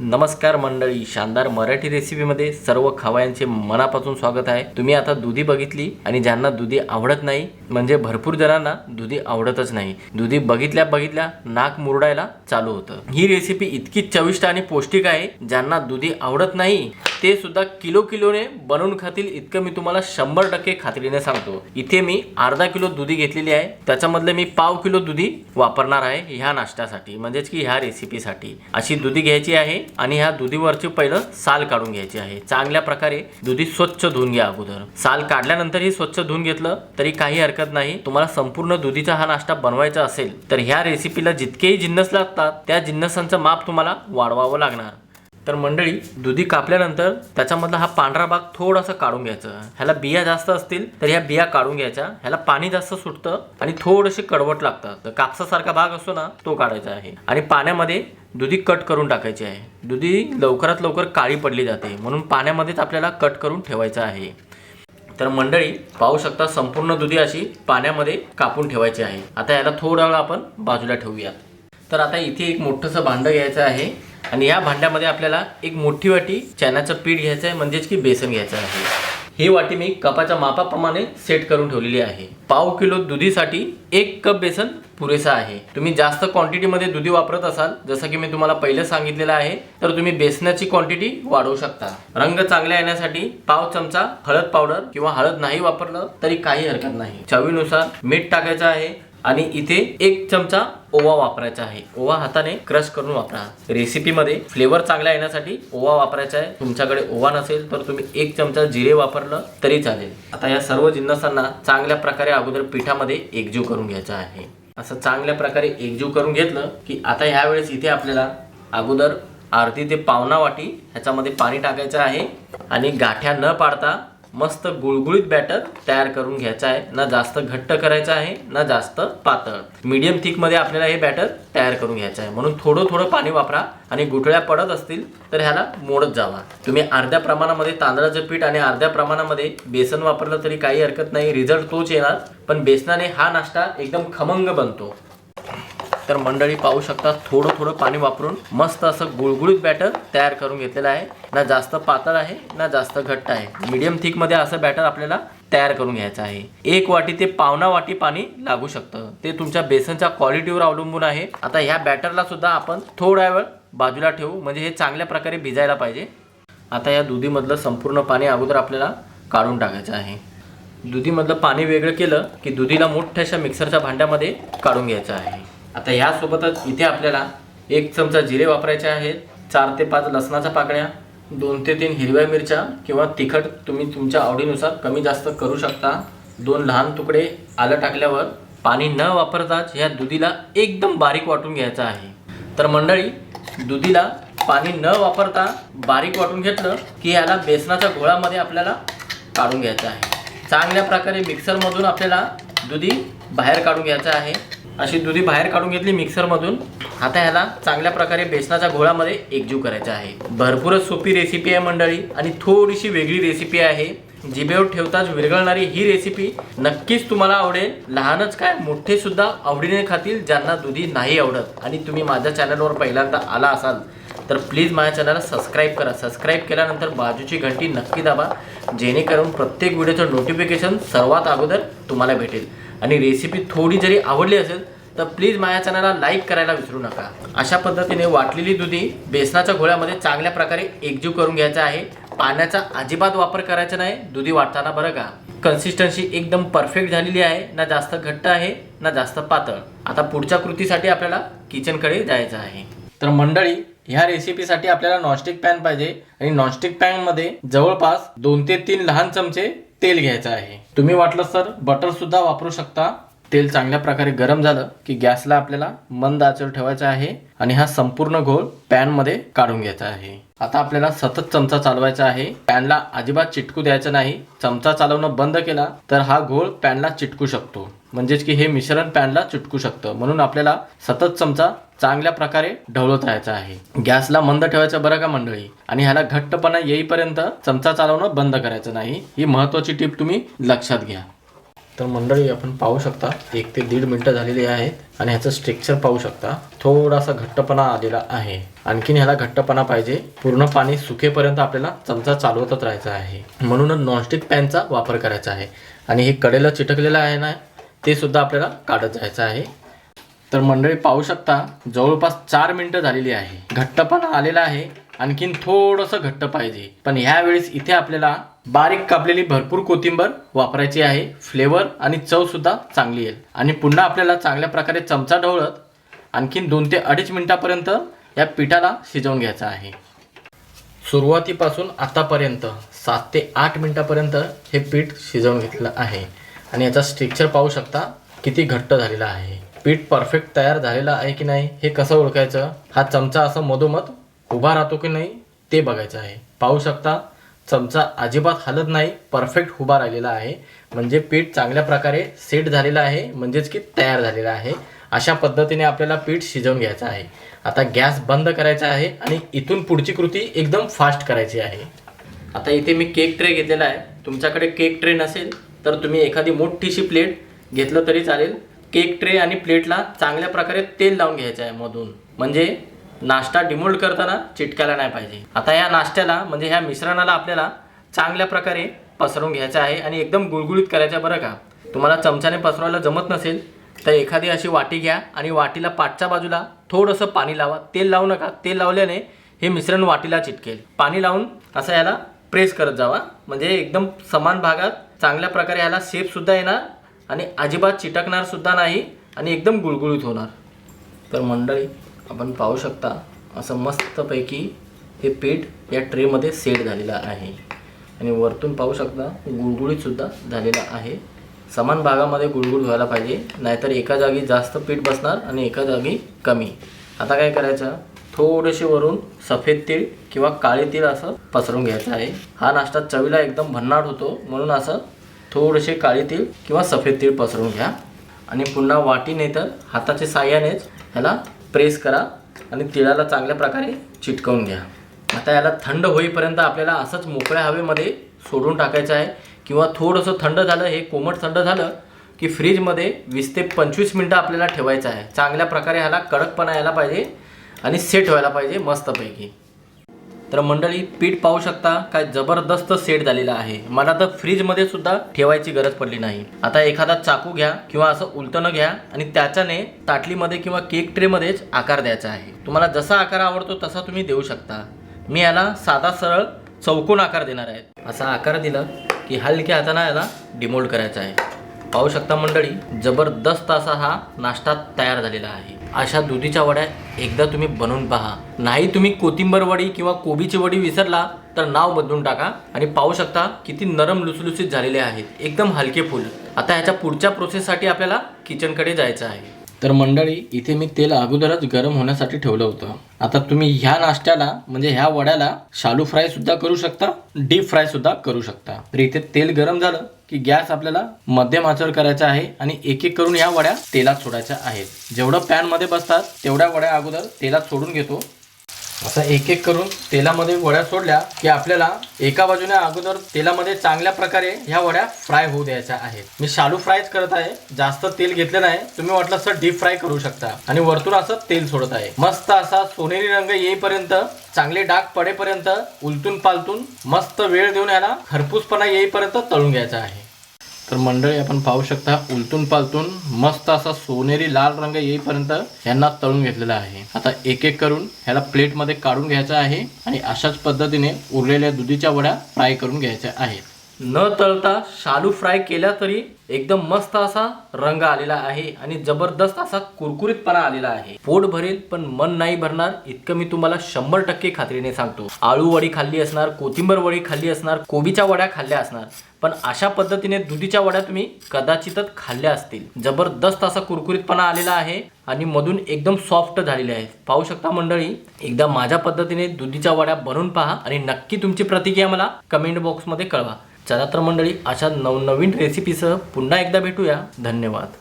नमस्कार मंडळी शानदार मराठी रेसिपीमध्ये सर्व खवायांचे मनापासून स्वागत आहे. तुम्ही आता दुधी बघितली आणि ज्यांना दुधी आवडत नाही म्हणजे भरपूर जणांना दुधी आवडतच नाही. दुधी बघितल्या बघितल्या नाक मुरडायला चालू होतं. ही रेसिपी इतकी चविष्ट आणि पौष्टिक आहे ज्यांना दुधी आवडत नाही ते सुद्धा किलो किलोने बनवून खातील इतकं मी तुम्हाला शंभर टक्के खात्रीने सांगतो. इथे मी अर्धा किलो दुधी घेतलेली आहे. त्याच्यामधले मी पाव किलो दुधी वापरणार आहे ह्या नाश्त्यासाठी म्हणजेच की ह्या रेसिपीसाठी. अशी दुधी घ्यायची आहे आणि ह्या दुधीवरची पहिलं साल काढून घ्यायची आहे. चांगल्या प्रकारे दुधी स्वच्छ धुवून घ्या अगोदर. साल काढल्यानंतर ही स्वच्छ धुवून घेतलं तरी काही हरकत नाही. तुम्हाला संपूर्ण दुधीचा हा नाश्ता बनवायचा असेल तर ह्या रेसिपीला जितकेही जिन्नस लागतात त्या जिन्नसांचं माप तुम्हाला वाढवावं लागणार. तर मंडळी दुधी कापल्यानंतर त्याच्यामधला हा पांढरा भाग थोडासा काढून घ्यायचा. ह्याला बिया जास्त असतील तर ह्या बिया काढून घ्यायच्या. ह्याला पाणी जास्त सुटतं आणि थोडीशी कडवट लागतात तर कापसासारखा भाग असतो ना तो काढायचा आहे. आणि पाण्यामध्ये दुधी कट करून टाकायची आहे. दुधी लवकरात लवकर काळी पडली जाते म्हणून पाण्यामध्येच आपल्याला कट करून ठेवायचं आहे. तर मंडळी पाहू शकता संपूर्ण दुधी अशी पाण्यामध्ये कापून ठेवायची आहे. आता याला थोडा वेळ आपण बाजूला ठेवूयात. तर आता इथे एक मोठंसं भांडं घ्यायचं आहे. आणि या भांड्यामध्ये आपल्याला एक मोठी वाटी चण्याचं पीठ घ्यायचं आहे म्हणजेच की बेसन घ्यायचं आहे. ही वाटी मी कपाच्या मापाप्रमाणे सेट करून ठेवलेली आहे. पाव किलो दुधीसाठी एक कप बेसन पुरेसा आहे. तुम्ही जास्त क्वांटिटीमध्ये दुधी वापरत असाल जसं की मी तुम्हाला पहिलं सांगितलेलं आहे तर तुम्ही बेसनाची क्वांटिटी वाढवू शकता. रंग चांगला येण्यासाठी पाव चमचा हळद पावडर किंवा हळद नाही वापरलं तरी काही हरकत नाही. चवीनुसार मीठ टाकायचं आहे आणि इथे एक चमचा ओवा वापरायचा आहे. ओवा हाताने क्रश करून वापरा. रेसिपीमध्ये फ्लेवर चांगला येण्यासाठी ओवा वापरायचा आहे. तुमच्याकडे ओवा नसेल तर तुम्ही एक चमचा जिरे वापरलं तरी चालेल. आता या सर्व जिन्नसांना चांगल्या प्रकारे अगोदर पिठामध्ये एकजीव करून घ्यायचा आहे. असं चांगल्या प्रकारे एकजीव करून घेतलं की आता ह्यावेळेस इथे आपल्याला अगोदर अर्धी ते पावणा वाटी ह्याच्यामध्ये पाणी टाकायचं आहे. आणि गाठ्या न पाडता मस्त गुळगुळीत बॅटर तयार करून घ्यायचं आहे. ना जास्त घट्ट करायचं आहे ना जास्त पातळ. मीडियम थिकमध्ये आपल्याला हे बॅटर तयार करून घ्यायचं आहे. म्हणून थोडं थोडं पाणी वापरा आणि गुठळ्या पडत असतील तर ह्याला मोडत जावा. तुम्ही अर्ध्या प्रमाणामध्ये तांदळाचं पीठ आणि अर्ध्या प्रमाणामध्ये बेसन वापरलं तरी काही हरकत नाही. रिझल्ट तोच येणार पण बेसनाने हा नाश्ता एकदम खमंग बनतो. तर मंडळी पाहू शकता थोडं थोडं पाणी वापरून मस्त असं गुळगुळीत बॅटर तयार करून घेतलेलं आहे. ना जास्त पातळ आहे ना जास्त घट्ट आहे. मीडियम थिकमध्ये असं बॅटर आपल्याला तयार करून घ्यायचं आहे. एक वाटी ते पावणा वाटी पाणी लागू शकतं. ते तुमच्या बेसनच्या क्वालिटीवर अवलंबून आहे. आता ह्या बॅटरला सुद्धा आपण थोडा वेळ बाजूला ठेवू. म्हणजे हे चांगल्या प्रकारे भिजायला पाहिजे. आता या दुधीमधलं संपूर्ण पाणी अगोदर आपल्याला काढून टाकायचं आहे. दुधीमधलं पाणी वेगळं केलं की दुधीला मोठ्याशा मिक्सरच्या भांड्यामध्ये काढून घ्यायचं आहे. आता ह्यासोबतच इथे आपल्याला एक चमचा जिरे वापरायचे आहेत चार ते पाच लसणाच्या पाकळ्या दोन ते तीन हिरव्या मिरच्या किंवा तिखट तुम्ही तुमच्या आवडीनुसार कमी जास्त करू शकता. दोन लहान तुकडे आलं टाकल्यावर पाणी न वापरताच ह्या दुधीला एकदम बारीक वाटून घ्यायचं आहे. तर मंडळी दुधीला पाणी न वापरता बारीक वाटून घेतलं की याला बेसनाच्या घोळामध्ये आपल्याला काढून घ्यायचं आहे. चांगल्या प्रकारे मिक्सरमधून आपल्याला दुधी बाहेर काढून घ्यायचं आहे. अशी दुधी बाहेर काढून घेतली मिक्सरमधून. आता ह्याला चांगल्या प्रकारे बेसनाच्या घोळामध्ये एकजीव करायचा आहे. भरपूरच सोपी रेसिपी आहे मंडळी आणि थोडीशी वेगळी रेसिपी आहे. जिभेवर ठेवताच विरघळणारी ही रेसिपी नक्कीच तुम्हाला आवडेल. लहानच काय मोठे सुद्धा आवडीने खातील ज्यांना दुधी नाही आवडत. आणि तुम्ही माझ्या चॅनलवर पहिल्यांदा आला असाल तर प्लीज माझ्या चॅनलला सबस्क्राईब करा. सबस्क्राईब केल्यानंतर बाजूची घंटी नक्की दाबा. जेणेकरून प्रत्येक व्हिडिओचं नोटिफिकेशन सर्वात अगोदर तुम्हाला भेटेल. आणि रेसिपी थोडी जरी आवडली असेल तर प्लीज माझ्या चॅनलला लाईक करायला विसरू नका. अशा पद्धतीने वाटलेली दुधी बेसनाच्या घोळ्यामध्ये चांगल्या प्रकारे एकजीव करून घ्यायचा आहे. पाण्याचा अजिबात वापर करायचा नाही. दुधी वाटताना बरं का. कन्सिस्टन्सी एकदम परफेक्ट झालेली आहे. ना जास्त घट्ट आहे ना जास्त पातळ. आता पुढच्या कृतीसाठी आपल्याला किचनकडे जायचं आहे. तर मंडळी ह्या रेसिपीसाठी आपल्याला नॉनस्टिक पॅन पाहिजे. आणि नॉनस्टिक पॅनमध्ये जवळपास दोन ते तीन लहान चमचे तेल घ्यायचं आहे. तुम्ही वाटलं तर बटर सुद्धा वापरू शकता. तेल चांगल्या प्रकारे गरम झालं की गॅसला आपल्याला मंद आचर ठेवायचा आहे. आणि हा संपूर्ण घोळ पॅनमध्ये काढून घ्यायचा आहे. आता आपल्याला सतत चमचा चालवायचा आहे. पॅनला अजिबात चिटकू द्यायचं नाही. चमचा चालवणं बंद केला तर हा घोळ पॅनला चिटकू शकतो. म्हणजेच की हे मिश्रण पॅनला चिटकू शकतं. म्हणून आपल्याला सतत चमचा चांगल्या प्रकारे ढवळत राहायचं आहे. गॅसला मंद ठेवायचं बरं का मंडळी? आणि ह्याला घट्टपणा येईपर्यंत चमचा चालवणं बंद करायचं नाही. ही महत्वाची टीप तुम्ही लक्षात घ्या. तर मंडळी आपण पाहू शकता एक ते दीड मिनटं झालेली आहेत आणि ह्याचं स्ट्रक्चर पाहू शकता. थोडासा घट्टपणा आलेला आहे. आणखीन ह्याला घट्टपणा पाहिजे. पूर्ण पाणी सुकेपर्यंत आपल्याला चमचा चालवतच राहायचा आहे. म्हणूनच नॉनस्टिक पॅनचा वापर करायचा आहे. आणि हे कडेला चिटकलेलं आहे ना ते सुद्धा आपल्याला काढत जायचं आहे. तर मंडळी पाहू शकता जवळपास चार मिनिटं झालेली आहे. घट्टपणा आलेला आहे. आणखीन थोडंसं घट्ट पाहिजे. पण ह्या वेळेस इथे आपल्याला बारीक कापलेली भरपूर कोथिंबर वापरायची आहे. फ्लेवर आणि चव सुद्धा चांगली येईल. आणि पुन्हा आपल्याला चांगल्या प्रकारे चमचा ढवळत आणखीन दोन ते अडीच मिनिटापर्यंत या पिठाला शिजवून घ्यायचं आहे. सुरुवातीपासून आतापर्यंत सात ते आठ मिनिटापर्यंत हे पीठ शिजवून घेतलं आहे. आणि याचा स्ट्रक्चर पाहू शकता किती घट्ट झालेला आहे. पीठ परफेक्ट तयार झालेलं आहे की नाही हे कसं ओळखायचं? हा चमचा असं मधोमध उभा राहतो की नाही ते बघायचं आहे. पाहू शकता चमचा अजिबात हलत नाही परफेक्ट उभा राहिलेला आहे. म्हणजे पीठ चांगल्या प्रकारे सेट झालेलं आहे म्हणजेच की तयार झालेलं आहे. अशा पद्धतीने आपल्याला पीठ शिजवून घ्यायचं आहे. आता गॅस बंद करायचा आहे आणि इथून पुढची कृती एकदम फास्ट करायची आहे. आता इथे मी केक ट्रे घेतलेला आहे. तुमच्याकडे केक ट्रे नसेल तर तुम्ही एखादी मोठीशी प्लेट घेतलं तरी चालेल. केक ट्रे आणि प्लेटला चांगल्या प्रकारे तेल लावून घ्यायचं आहे मधून. म्हणजे नाश्ता डिमोल्ड करताना चिटकायला नाही पाहिजे. आता ह्या नाश्त्याला म्हणजे ह्या मिश्रणाला आपल्याला चांगल्या प्रकारे पसरवून घ्यायचं आहे आणि एकदम गुळगुळीत करायचं बरं का. तुम्हाला चमच्याने पसरवायला जमत नसेल तर एखादी अशी वाटी घ्या आणि वाटीला पाठच्या बाजूला थोडंसं पाणी लावा. तेल लावू नका. तेल लावल्याने हे मिश्रण वाटीला चिटकेल. पाणी लावून असं याला प्रेस करत जावा. म्हणजे एकदम समान भागात चांगल्या प्रकारे याला शेपसुद्धा येणार आणि अजिबात चिटकणार सुद्धा नाही आणि एकदम गुळगुळीत होणार. तर मंडळी आपण पाहू शकता असं मस्तपैकी हे पीठ या ट्रेमध्ये सेट झालेलं आहे. आणि वरतून पाहू शकता गुळगुळीतसुद्धा झालेलं आहे. समान भागामध्ये गुळगुळ व्हायला पाहिजे नाहीतर एका जागी जास्त पीठ बसणार आणि एका जागी कमी. आता काय करायचं? थोडेसे वरून सफेद तीळ किंवा काळे तीळ असं पसरून घ्यायचं आहे. हा नाश्ता चवीला एकदम भन्नाट होतो म्हणून असं थोडेसे काळे तीळ किंवा सफेद तीळ पसरून घ्या. आणि पुन्हा वाटीने तर हाताच्या साह्यानेच ह्याला प्रेस करा आणि तिळाला चांगल्या प्रकारे चिटकवून घ्या. आता याला थंड होईपर्यंत आपल्याला असंच मोकळ्या हवेमध्ये सोडून टाकायचं आहे किंवा थोडंसं थंड झालं हे कोमट थंड झालं की फ्रीजमध्ये वीस ते पंचवीस मिनटं आपल्याला ठेवायचं आहे. चांगल्या प्रकारे ह्याला कडकपणा यायला पाहिजे आणि सेट व्हायला पाहिजे मस्तपैकी. तर मंडळी पीठ पाहू शकता काय जबरदस्त सेट झालेला आहे. मला तर फ्रीजमध्ये सुद्धा ठेवायची गरज पडली नाही. आता एखादा चाकू घ्या किंवा असं उलटणं घ्या आणि त्याच्याने ताटलीमध्ये किंवा केक ट्रेमध्येच आकार द्यायचा आहे. तुम्हाला जसा आकार आवडतो तसा तुम्ही देऊ शकता. मी याला साधा सरळ चौकोन आकार देणार आहे. असा आकार दिला की हलक्या हाताने याला डिमोल्ड करायचा आहे. पाहू शकता मंडळी जबरदस्त असा हा नाश्ता तयार झालेला आहे. अशा दुधीच्या वड्या एकदा तुम्ही बनवून पहा. नाही तुम्ही कोथिंबर वडी किंवा कोबीची वडी विसरला तर नाव बदलून टाका आणि पाहू शकता किती नरम लुसलुसीत झालेले आहेत. एकदम हलके फुल. आता ह्याच्या पुढच्या प्रोसेससाठी आपल्याला किचनकडे जायचं आहे. तर मंडळी इथे मी तेल अगोदरच गरम होण्यासाठी ठेवलं होतं. आता तुम्ही ह्या नाश्त्याला म्हणजे ह्या वड्याला शालू फ्राय सुद्धा करू शकता डीप फ्राय सुद्धा करू शकता. तर इथे तेल गरम झालं. की गॅस आपल्याला मध्यम आचर करायचा आहे आणि एक एक करून या वड्या तेलात सोडायच्या आहेत. जेवढं पॅनमध्ये बसतात तेवढ्या वड्या अगोदर तेलात सोडून घेतो. असं एक एक करून तेलामध्ये वड्या सोडल्या की आपल्याला एका बाजूने अगोदर तेलामध्ये चांगल्या प्रकारे ह्या वड्या फ्राय होऊ द्यायच्या आहेत. मी शालू फ्रायच करत आहे. जास्त तेल घेतलं नाही. तुम्ही वाटलं असं डीप फ्राय करू शकता. आणि वरतून असं तेल सोडत आहे. मस्त असा सोनेरी रंग येईपर्यंत चांगले डाग पडेपर्यंत उलटून पालटून मस्त वेळ देऊन याला खरपूसपणा येईपर्यंत तळून घ्यायचा आहे. तर मंडळी आपण पाहू शकता उलटून पालतून मस्त असा सोनेरी लाल रंग येईपर्यंत यांना तळून घेतलेला आहे. आता एक एक करून ह्याला प्लेटमध्ये काढून घ्यायचा आहे आणि अशाच पद्धतीने उरलेल्या दुधीच्या वड्या फ्राय करून घ्यायच्या आहेत. न तळता शालू फ्राय केल्या तरी एकदम मस्त असा रंग आलेला आहे आणि जबरदस्त असा कुरकुरीतपणा आलेला आहे. पोट भरेल पण मन नाही भरणार. इतकं मी तुम्हाला शंभर टक्के खात्रीने सांगतो. आळू वडी खाल्ली असणार कोथिंबर वडी खाल्ली असणार कोबीच्या वड्या खाल्ल्या असणार पण अशा पद्धतीने दुधीच्या वड्या तुम्ही कदाचितच खाल्ल्या असतील. जबरदस्त असा कुरकुरीतपणा आलेला आहे आणि मधून एकदम सॉफ्ट झालेले आहेत. पाहू शकता मंडळी एकदा माझ्या पद्धतीने दुधीच्या वड्या बनवून पहा आणि नक्की तुमची प्रतिक्रिया मला कमेंट बॉक्समध्ये कळवा. चला तर मंडळी अशा नवनवीन रेसिपीसह पुन्हा एकदा भेटूया. धन्यवाद.